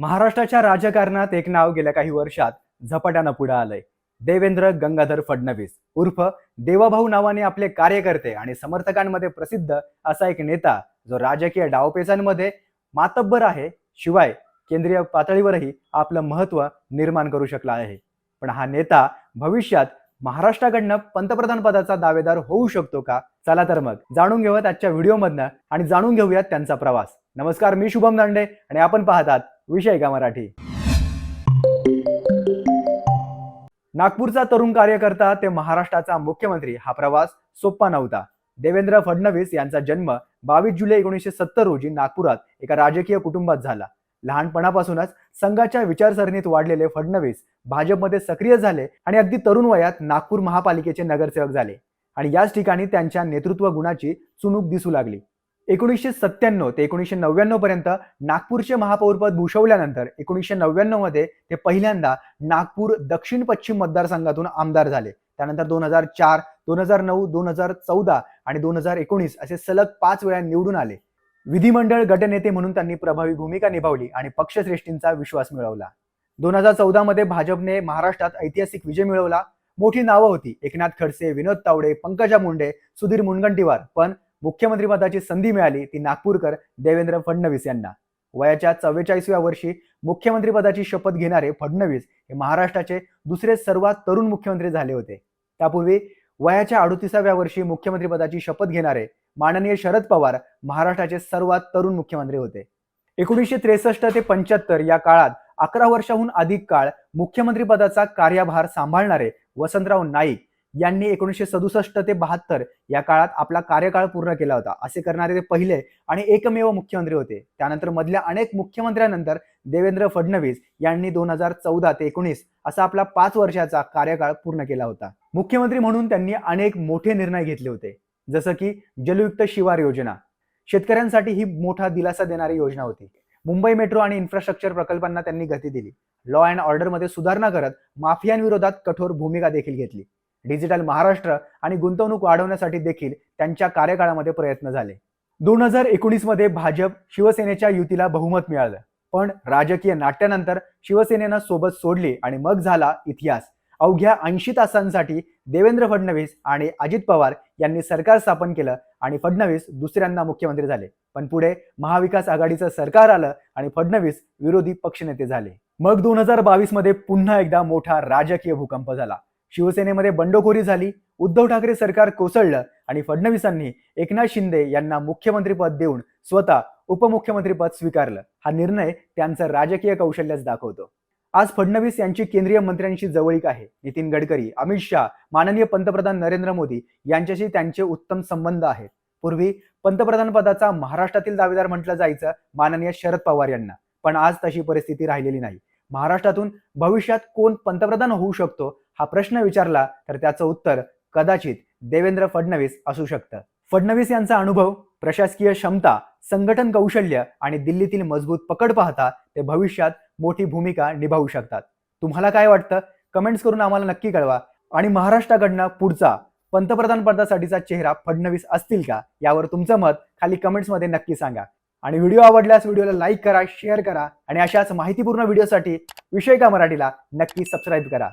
महाराष्ट्राच्या राजकारणात एक नाव गेल्या काही वर्षात झपाट्यानं पुढे आलंय. देवेंद्र गंगाधर फडणवीस उर्फ देवाभाऊ नावाने आपले कार्यकर्ते आणि समर्थकांमध्ये प्रसिद्ध असा एक नेता जो राजकीय डावपेचांमध्ये मातब्बर आहे शिवाय केंद्रीय पातळीवरही आपलं महत्त्व निर्माण करू शकला आहे. पण हा नेता भविष्यात महाराष्ट्राकडनं पंतप्रधान पदाचा दावेदार होऊ शकतो का? चला तर मग जाणून घेऊयात आजच्या व्हिडिओमधनं आणि जाणून घेऊयात त्यांचा प्रवास. नमस्कार मी शुभम दांडे आणि आपण पाहतात विषय का मराठी? नागपूरचा तरुण कार्यकर्ता ते महाराष्ट्राचा मुख्यमंत्री हा प्रवास सोपा नव्हता. देवेंद्र फडणवीस यांचा जन्म बावीस जुलै एकोणीसशे सत्तर रोजी नागपुरात एका राजकीय कुटुंबात झाला. लहानपणापासूनच संघाच्या विचारसरणीत वाढलेले फडणवीस भाजपमध्ये सक्रिय झाले आणि अगदी तरुण वयात नागपूर महापालिकेचे नगरसेवक झाले. आणि याच ठिकाणी त्यांच्या नेतृत्व गुणाची चुणूक दिसू लागली. एकोणीसशे सत्त्याण्णव ते एकोणीसशे नव्याण्णव पर्यंत नागपूरचे महापौरपद भूषवल्यानंतर एकोणीसशे नव्याण्णवमध्ये ते पहिल्यांदा नागपूर दक्षिण पश्चिम मतदारसंघातून आमदार झाले. त्यानंतर दोन हजार चार दोन हजार नऊ दोन हजार चौदा आणि दोन हजार एकोणीस असे सलग पाच वेळा निवडून आले. विधिमंडळ गटनेते म्हणून त्यांनी प्रभावी भूमिका निभावली आणि पक्षश्रेष्ठींचा विश्वास मिळवला. दोन हजार चौदा मध्ये भाजपने महाराष्ट्रात ऐतिहासिक विजय मिळवला. मोठी नावं होती. एकनाथ खडसे विनोद तावडे पंकजा मुंडे सुधीर मुनगंटीवार. पण मुख्यमंत्रीपदाची संधी मिळाली ती नागपूरकर देवेंद्र फडणवीस यांना. वयाच्या चव्वेचाळीसव्या वर्षी मुख्यमंत्रीपदाची शपथ घेणारे फडणवीस हे महाराष्ट्राचे दुसरे सर्वात तरुण मुख्यमंत्री झाले होते. त्यापूर्वी वयाच्या अडुतीसाव्या वर्षी मुख्यमंत्रीपदाची शपथ घेणारे माननीय शरद पवार महाराष्ट्राचे सर्वात तरुण मुख्यमंत्री होते. एकोणीसशे त्रेसष्ट ते पंच्याहत्तर या काळात अकरा वर्षाहून अधिक काळ मुख्यमंत्रीपदाचा कार्यभार सांभाळणारे वसंतराव नाईक यांनी एकोणीसशे सदुसष्ट ते बहात्तर या काळात आपला कार्यकाळ पूर्ण केला होता. असे करणारे ते पहिले आणि एकमेव मुख्यमंत्री होते. त्यानंतर मधल्या अनेक मुख्यमंत्र्यांनंतर देवेंद्र फडणवीस यांनी दोन हजार चौदा ते एकोणीस असा आपला पाच वर्षाचा कार्यकाळ पूर्ण केला होता. मुख्यमंत्री म्हणून त्यांनी अनेक मोठे निर्णय घेतले होते. जसं की जलयुक्त शिवार योजना. शेतकऱ्यांसाठी ही मोठा दिलासा देणारी योजना होती. मुंबई मेट्रो आणि इन्फ्रास्ट्रक्चर प्रकल्पांना त्यांनी गती दिली. लॉ अँड ऑर्डरमध्ये सुधारणा करत माफियांविरोधात कठोर भूमिका देखील घेतली. डिजिटल महाराष्ट्र आणि गुंतवणूक वाढवण्यासाठी देखील त्यांच्या कार्यकाळामध्ये प्रयत्न झाले. दोन हजार एकोणीसमध्ये भाजप शिवसेनेच्या युतीला बहुमत मिळालं. पण राजकीय नाट्यानंतर शिवसेनेनं सोबत सोडली आणि मग झाला इतिहास. अवघ्या ऐंशी तासांसाठी देवेंद्र फडणवीस आणि अजित पवार यांनी सरकार स्थापन केलं आणि फडणवीस दुसऱ्यांदा मुख्यमंत्री झाले. पण पुढे महाविकास आघाडीचं सरकार आलं आणि फडणवीस विरोधी पक्षनेते झाले. मग दोन हजार बावीसमध्ये पुन्हा एकदा मोठा राजकीय भूकंप झाला. शिवसेनेमध्ये बंडखोरी झाली उद्धव ठाकरे सरकार कोसळलं आणि फडणवीसांनी एकनाथ शिंदे यांना मुख्यमंत्रीपद देऊन स्वतः उपमुख्यमंत्रीपद स्वीकारलं. हा निर्णय त्यांचं राजकीय कौशल्यच दाखवतो. आज फडणवीस यांची केंद्रीय मंत्र्यांशी जवळीक आहे. नितीन गडकरी अमित शाह माननीय पंतप्रधान नरेंद्र मोदी यांच्याशी त्यांचे उत्तम संबंध आहेत. पूर्वी पंतप्रधान पदाचा महाराष्ट्रातील दावेदार म्हटलं जायचं माननीय शरद पवार यांना. पण आज तशी परिस्थिती राहिलेली नाही. महाराष्ट्रातून भविष्यात कोण पंतप्रधान होऊ शकतो हा प्रश्न विचारला तर त्याचं उत्तर कदाचित देवेंद्र फडणवीस असू शकतं. फडणवीस यांचा अनुभव प्रशासकीय क्षमता संघटन कौशल्य आणि दिल्लीतील मजबूत पकड पाहता ते भविष्यात मोठी भूमिका निभावू शकतात. तुम्हाला काय वाटतं? कमेंट्स करून आम्हाला नक्की कळवा. आणि महाराष्ट्राकडनं पुढचा पंतप्रधान पदासाठीचा चेहरा फडणवीस असतील का? यावर तुमचं मत खाली कमेंट्समध्ये नक्की सांगा. आणि व्हिडिओ आवडल्यास व्हिडिओला लाईक करा शेअर करा आणि अशाच माहितीपूर्ण व्हिडिओसाठी विषय का मराठीला नक्की सबस्क्राईब करा.